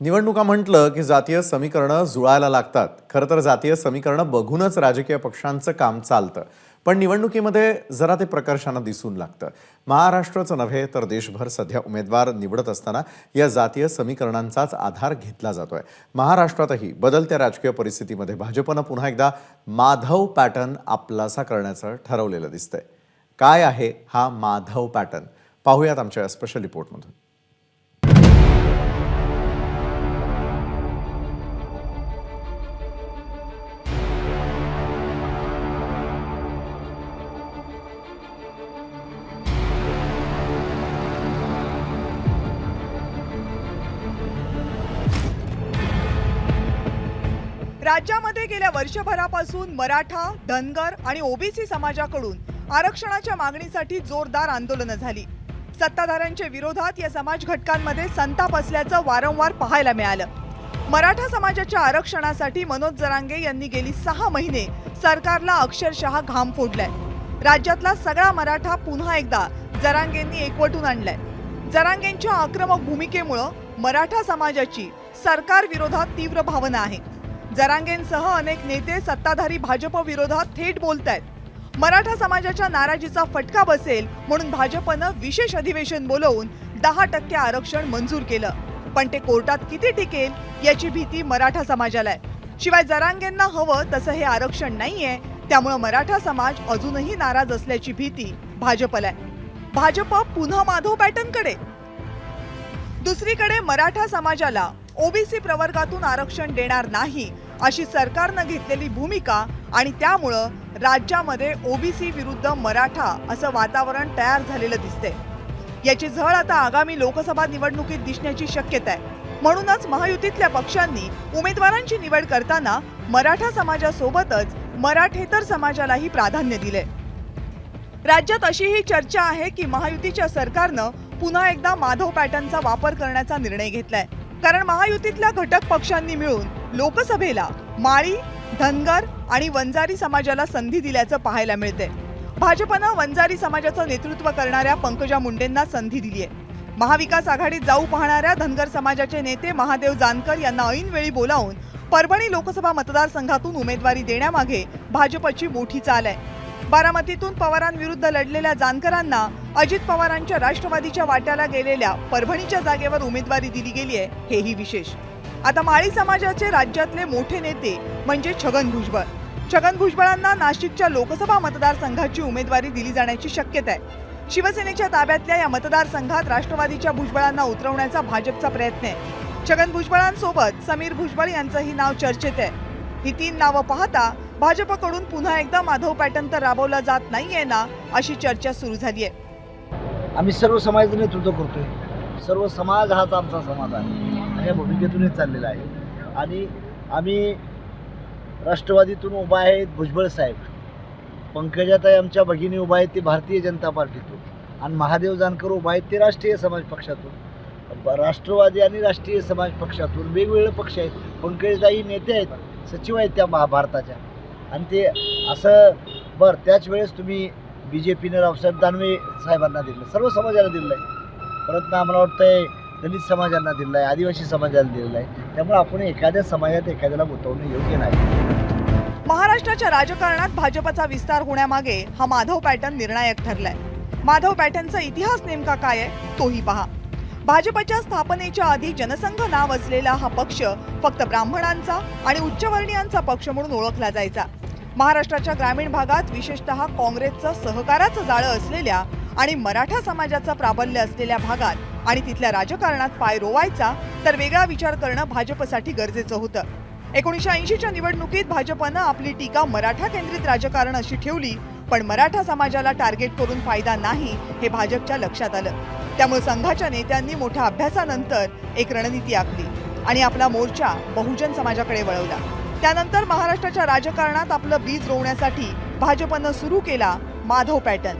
निवडणुका म्हटलं की जातीय समीकरणं जुळायला लागतात. खरं तर जातीय समीकरणं बघूनच राजकीय पक्षांचं काम चालतं. पण निवडणुकीमध्ये जरा ते प्रकर्षानं दिसून लागतं. महाराष्ट्राचं नव्हे तर देशभर सध्या उमेदवार निवडत असताना या जातीय समीकरणांचाच आधार घेतला जातोय. महाराष्ट्रातही बदलत्या राजकीय परिस्थितीमध्ये भाजपनं पुन्हा एकदा माधव पॅटर्न आपलासा करण्याचं ठरवलेलं दिसतंय. काय आहे हा माधव पॅटर्न? पाहूयात आमच्या स्पेशल रिपोर्टमधून. राज्यामध्ये गेल्या वर्षभरापासून मराठा धनगर आणि ओबीसी समाजाकडून आरक्षणाच्या मागणीसाठी जोरदार आंदोलनं झाली. सत्ताधाऱ्यांच्या विरोधात या समाज घटकांमध्ये संताप असल्याचं वारंवार पाहायला मिळालं. मराठा समाजाच्या आरक्षणासाठी मनोज जरांगे यांनी गेली सहा महिने सरकारला अक्षरशः घाम फोडलाय. राज्यातला सगळा मराठा पुन्हा एकदा जरांगेंनी एकवटून आणलाय. जरांगेंच्या आक्रमक भूमिकेमुळं मराठा समाजाची सरकार विरोधात तीव्र भावना आहे. जरांगेंसह अनेक नेते सत्ताधारी भाजप विरोधात थेट बोलत आहेत मराठा समाजाच्या नाराजीचा फटका बसेल म्हणून भाजपनं विशेष अधिवेशन बोलवून दहा टक्के आरक्षण मंजूर केलं. पण ते कोर्टात किती टिकेल याची भीती मराठा समाजाला आहे. शिवाय जरांगेंना हवं तसं हे आरक्षण नाहीये त्यामुळं मराठा समाज अजूनही नाराज असल्याची भीती भाजपला आहे. भाजप पुन्हा माधव पॅटर्नकडे. दुसरीकडे मराठा समाजाला ओबीसी प्रवर्गातून आरक्षण देणार नाही अशी सरकारनं घेतलेली भूमिका आणि त्यामुळं राज्यामध्ये ओबीसी विरुद्ध मराठा असं वातावरण तयार झालेलं दिसते याची झळ आता आगामी लोकसभा निवडणुकीत दिसण्याची शक्यता आहे. म्हणूनच महायुतीतल्या पक्षांनी उमेदवारांची निवड करताना मराठा समाजासोबतच मराठेतर समाजालाही प्राधान्य दिले राज्यात अशी ही चर्चा आहे की महायुतीच्या सरकारनं पुन्हा एकदा माधव पॅटर्नचा वापर करण्याचा निर्णय घेतलाय. कारण महायुतीतल्या घटक पक्षांनी मिळून लोकसभेला माळी धनगर आणि वंजारी समाजाला संधी दिल्याचं पाहायला मिळते भाजपनं वंजारी समाजाचं नेतृत्व करणाऱ्या पंकजा मुंडेंना संधी दिली आहे महाविकास आघाडीत जाऊ पाहणाऱ्या धनगर समाजाचे नेते महादेव जानकर यांना ऐनवेळी बोलावून परभणी लोकसभा मतदारसंघातून उमेदवारी देण्यामागे भाजपची मोठी चाल आहे. बारामतीतून पवारांविरुद्ध लढलेल्या जानकरांना अजित पवारांच्या राष्ट्रवादीच्या वाट्याला गेलेल्या परभणीच्या जागेवर उमेदवारी दिली गेली आहे हेही विशेष. आता माळी समाजाचे राज्यातले मोठे नेते म्हणजे छगन भुजबळ. छगन भुजबळांना नाशिकच्या लोकसभा मतदारसंघाची उमेदवारी दिली जाण्याची शक्यता आहे. शिवसेनेच्या ताब्यातल्या या मतदारसंघात राष्ट्रवादीच्या भुजबळांना उतरवण्याचा भाजपचा प्रयत्न आहे. छगन भुजबळांसोबत समीर भुजबळ यांचंही नाव चर्चेत आहे. ही तीन नावं पाहता भाजपकडून पुन्हा एकदा माधव पॅटर्न तर राबवला जात नाहीये ना अशी चर्चा सुरू झाली आहे. आम्ही सर्व समाजाचं नेतृत्व करतोय. सर्व समाज हाच आमचा समाज आहे. आणि या भूमिकेतूनच चाललेला आहे. आणि आम्ही राष्ट्रवादीतून उभा आहेत भुजबळ साहेब. पंकजाताई आमच्या भगिनी उभा आहेत ते भारतीय जनता पार्टीतून. आणि महादेव जानकर उभा आहेत ते राष्ट्रीय समाज पक्षातून. राष्ट्रवादी आणि राष्ट्रीय समाज पक्षातून वेगवेगळे पक्ष आहेत. पंकजताई नेते आहेत सचिव आहेत त्या महाभारताच्या आणि ते असं बरं त्याच वेळेस तुम्ही बी जे पीनं रावसाहेब दानवे साहेबांना दिलं सर्व समाजाला दिलं आहे. परत ना मला वाटतंय दलित समाजांना दिलं आहे आदिवासी समाजाला दिलेलं आहे त्यामुळे आपण एखाद्या समाजात एखाद्याला गुंतवणं योग्य नाही. महाराष्ट्राच्या राजकारणात भाजपचा विस्तार होण्यामागे हा माधव पॅटर्न निर्णायक ठरलाय. माधव पॅटर्नचा इतिहास नेमका काय आहे तोही पहा. भाजपच्या स्थापनेच्या आधी जनसंघ नाव असलेला हा पक्ष फक्त ब्राह्मणांचा आणि उच्चवर्णीयांचा पक्ष म्हणून ओळखला जायचा. महाराष्ट्राच्या ग्रामीण भागात विशेषतः काँग्रेसचं सहकाराचं जाळं असलेल्या आणि मराठा समाजाचं प्राबल्य असलेल्या भागात आणि तिथल्या राजकारणात पाय रोवायचा तर वेगळा विचार करणं भाजपसाठी गरजेचं होतं. एकोणीसशे ऐंशीच्या निवडणुकीत भाजपनं आपली टीका मराठा केंद्रित राजकारण अशी ठेवली पण मराठा समाजाला टार्गेट करून फायदा नाही हे भाजपच्या लक्षात आलं. त्यामुळे संघाच्या नेत्यांनी मोठ्या अभ्यासानंतर एक रणनीती आखली आणि आपला मोर्चा बहुजन समाजाकडे वळवला. त्यानंतर महाराष्ट्राच्या राजकारणात आपलं बीज रोवण्यासाठी भाजपनं सुरू केला माधव पॅटर्न.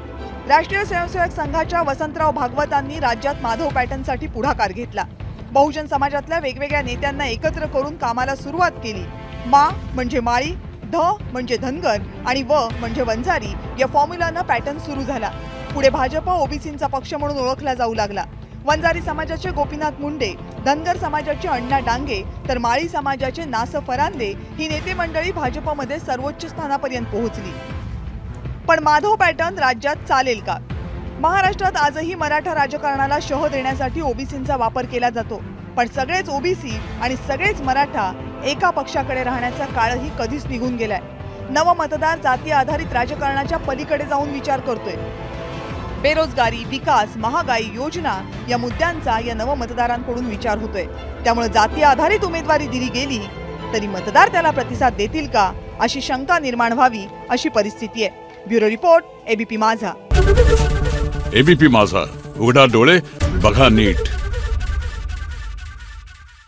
राष्ट्रीय स्वयंसेवक संघाच्या वसंतराव भागवतांनी राज्यात माधव पॅटर्नसाठी पुढाकार घेतला. बहुजन समाजातल्या वेगवेगळ्या नेत्यांना एकत्र करून कामाला सुरुवात केली. मा म्हणजे माळी ध म्हणजे धनगर आणि व म्हणजे वंजारी या फॉर्म्युलानं पॅटर्न सुरू झाला. पुढे भाजप ओबीसींचा पक्ष म्हणून ओळखला जाऊ लागला. वंजारी समाजाचे गोपीनाथ मुंडे धनगर समाजाचे अण्णा डांगे तर माळी समाजाचे नास फरांदे ही नेते मंडळी भाजपमध्ये सर्वोच्च स्थानापर्यंत पोहोचली. पण माधव पॅटर्न राज्यात चालेल का? महाराष्ट्रात आजही मराठा राजकारणाला शह देण्यासाठी ओबीसींचा वापर केला जातो. पण सगळेच ओबीसी आणि सगळेच मराठा एका पक्षाकडे राहण्याचा काळही कधीच निघून गेलाय. नवमतदार जाती आधारित राजकारणाच्या पलीकडे जाऊन विचार करतोय. बेरोजगारी विकास महागाई योजना या मुद्द्यांचा या नव मतदारांकडून विचार होतोय. त्यामुळे जाती आधारित उमेदवारी दिली गेली तरी मतदार त्याला प्रतिसाद देतील का अशी शंका निर्माण व्हावी अशी परिस्थिती आहे. Bureau report ABP Majha. ABP Majha. उघडा डोळे बघा नीट.